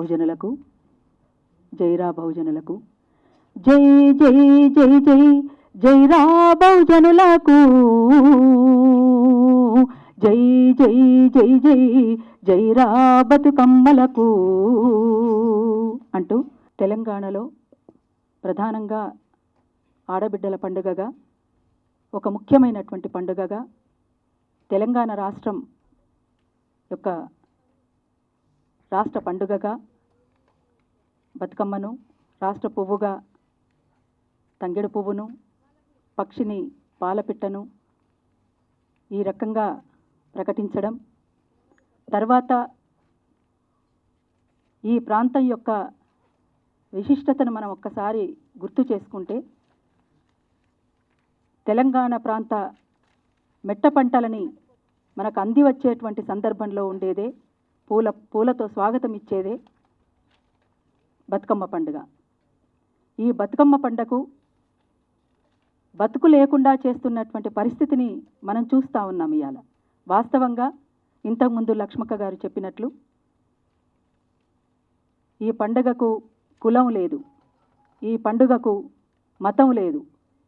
బహుజనులకు జైరా బహుజనులకు జై జై జై జై జైరా బహుజనులకు జై జై జై జై జైరా బతుకమ్మలకు అంటూ తెలంగాణలో ప్రధానంగా ఆడబిడ్డల పండుగగా ఒక ముఖ్యమైనటువంటి పండుగగా తెలంగాణ రాష్ట్రం యొక్క రాష్ట్ర పండుగగా బతుకమ్మను రాష్ట్ర పువ్వుగా తంగెడు పువ్వును పక్షిని పాలపిట్టను ఈ రకంగా ప్రకటించడం. తర్వాత ఈ ప్రాంతం యొక్క విశిష్టతను మనం ఒక్కసారి గుర్తు చేసుకుంటే తెలంగాణ ప్రాంత మెట్ట పంటలని మనకు అంది వచ్చేటువంటి సందర్భంలో ఉండేదే పూల పూలతో స్వాగతం ఇచ్చేదే బతుకమ్మ పండుగ. ఈ బతుకమ్మ పండగకు బతుకు లేకుండా చేస్తున్నటువంటి పరిస్థితిని మనం చూస్తూ ఉన్నాం ఇవాళ వాస్తవంగా ఇంతకుముందు లక్ష్మక్క గారు చెప్పినట్లు ఈ పండుగకు కులం లేదు. ఈ పండుగకు మతం లేదు.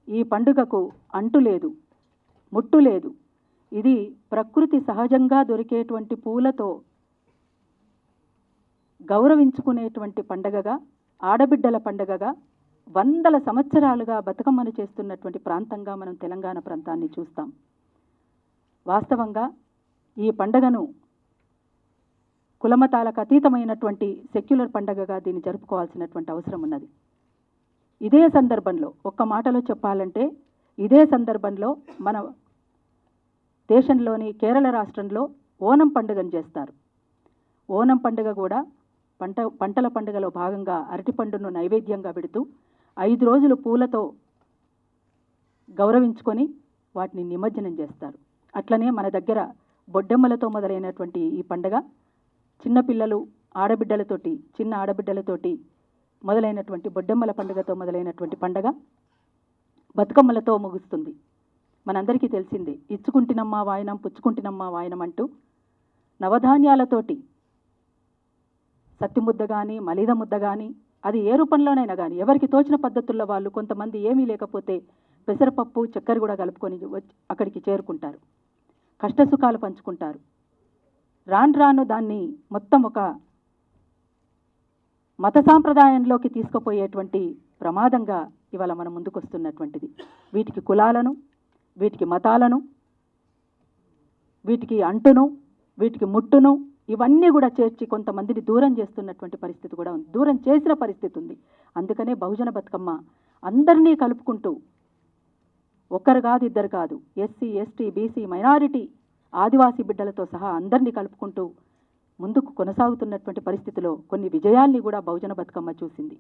ఈ పండుగకు అంటు లేదు. ముట్టు లేదు. ఇది ప్రకృతి సహజంగా దొరికేటువంటి పూలతో గౌరవించుకునేటువంటి పండగగా ఆడబిడ్డల పండగగా వందల సంవత్సరాలుగా బతుకమ్మను చేస్తున్నటువంటి ప్రాంతంగా మనం తెలంగాణ ప్రాంతాన్ని చూస్తాం. వాస్తవంగా ఈ పండగను కులమతాలకు అతీతమైనటువంటి సెక్యులర్ పండగగా దీన్ని జరుపుకోవాల్సినటువంటి అవసరం ఉన్నది. ఇదే సందర్భంలో ఒక్క మాటలో చెప్పాలంటే ఇదే సందర్భంలో మన దేశంలోని కేరళ రాష్ట్రంలో ఓనం పండుగను చేస్తారు. ఓనం పండుగ కూడా పంట పంటల పండుగలో భాగంగా అరటిపండును నైవేద్యంగా పెడుతూ ఐదు రోజులు పూలతో గౌరవించుకొని వాటిని నిమజ్జనం చేస్తారు. అట్లనే మన దగ్గర బొడ్డెమ్మలతో మొదలైనటువంటి ఈ పండగ చిన్నపిల్లలు ఆడబిడ్డలతోటి చిన్న ఆడబిడ్డలతోటి మొదలైనటువంటి బొడ్డెమ్మల పండుగతో మొదలైనటువంటి పండగ బతుకమ్మలతో ముగుస్తుంది. మనందరికీ తెలిసిందే ఇచ్చుకుంటినమ్మా వాయనం పుచ్చుకుంటినమ్మా వాయనం అంటూ నవధాన్యాలతోటి సత్తిముద్ద కానీ మలిద ముద్ద కానీ అది ఏ రూపంలోనైనా కానీ ఎవరికి తోచిన పద్ధతుల్లో వాళ్ళు కొంతమంది ఏమీ లేకపోతే పెసరపప్పు చక్కెర కూడా కలుపుకొని వచ్చి అక్కడికి చేరుకుంటారు. కష్టసుఖాలు పంచుకుంటారు. రాను రాను దాన్ని మొత్తం ఒక మత సాంప్రదాయంలోకి తీసుకుపోయేటువంటి ప్రమాదంగా ఇవాళ మన ముందుకు వస్తున్నటువంటిది వీటికి కులాలను వీటికి మతాలను వీటికి అంటును వీటికి ముట్టును ఇవన్నీ కూడా చేర్చి కొంతమందిని దూరం చేస్తున్నటువంటి పరిస్థితి కూడా ఉంది. దూరం చేసిన పరిస్థితి ఉంది. అందుకనే బహుజన బతుకమ్మ అందరినీ కలుపుకుంటూ ఒక్కరు కాదు ఇద్దరు కాదు SC ST BC minority Adivasi బిడ్డలతో సహా అందరినీ కలుపుకుంటూ ముందుకు కొనసాగుతున్నటువంటి పరిస్థితిలో కొన్ని విజయాల్ని కూడా బహుజన బతుకమ్మ చూసింది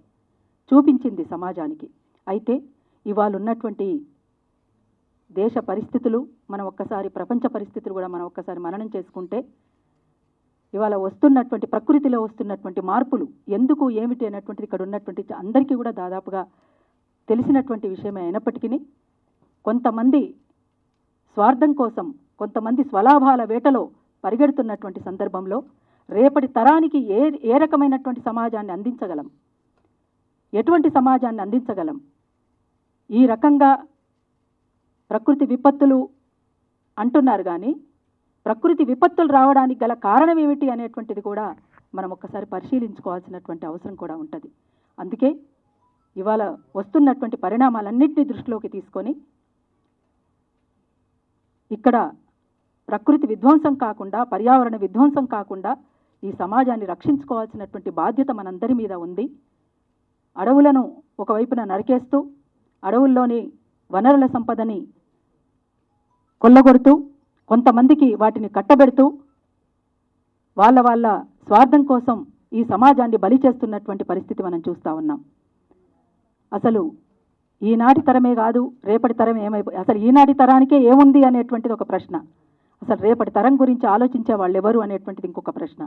చూపించింది సమాజానికి. అయితే ఇవాళ ఉన్నటువంటి దేశ పరిస్థితులు మనం ఒక్కసారి ప్రపంచ పరిస్థితులు కూడా మనం ఒక్కసారి మననం చేసుకుంటే ఇవాళ వస్తున్నటువంటి ప్రకృతిలో వస్తున్నటువంటి మార్పులు ఎందుకు ఏమిటి అనేటువంటిది ఇక్కడ ఉన్నటువంటి అందరికీ కూడా దాదాపుగా తెలిసినటువంటి విషయమే అయినప్పటికీ కొంతమంది స్వార్థం కోసం కొంతమంది స్వలాభాల వేటలో పరిగెడుతున్నటువంటి సందర్భంలో రేపటి తరానికి ఏ ఏ రకమైనటువంటి సమాజాన్ని అందించగలం? ఎటువంటి సమాజాన్ని అందించగలం? ఈ రకంగా ప్రకృతి విపత్తులు అంటున్నారు కానీ ప్రకృతి విపత్తులు రావడానికి గల కారణం ఏమిటి అనేటువంటిది కూడా మనం ఒక్కసారి పరిశీలించుకోవాల్సినటువంటి అవసరం కూడా ఉంటుంది. అందుకే ఇవాళ వస్తున్నటువంటి పరిణామాలన్నింటినీ దృష్టిలోకి తీసుకొని ఇక్కడ ప్రకృతి విధ్వంసం కాకుండా పర్యావరణ విధ్వంసం కాకుండా ఈ సమాజాన్ని రక్షించుకోవాల్సినటువంటి బాధ్యత మనందరి మీద ఉంది. అడవులను ఒకవైపున నరికేస్తూ అడవుల్లోని వనరుల సంపదని కొల్లగొడుతూ కొంతమందికి వాటిని కట్టబెడుతూ వాళ్ళ వాళ్ళ స్వార్థం కోసం ఈ సమాజాన్ని బలి చేస్తున్నటువంటి పరిస్థితి మనం చూస్తూ ఉన్నాం. అసలు ఈనాటి తరమే కాదు రేపటి తరం ఏమైపో అసలు ఈనాటి తరానికే ఏముంది అనేటువంటిది ఒక ప్రశ్న. అసలు రేపటి తరం గురించి ఆలోచించే వాళ్ళు ఎవరు అనేటువంటిది ఇంకొక ప్రశ్న.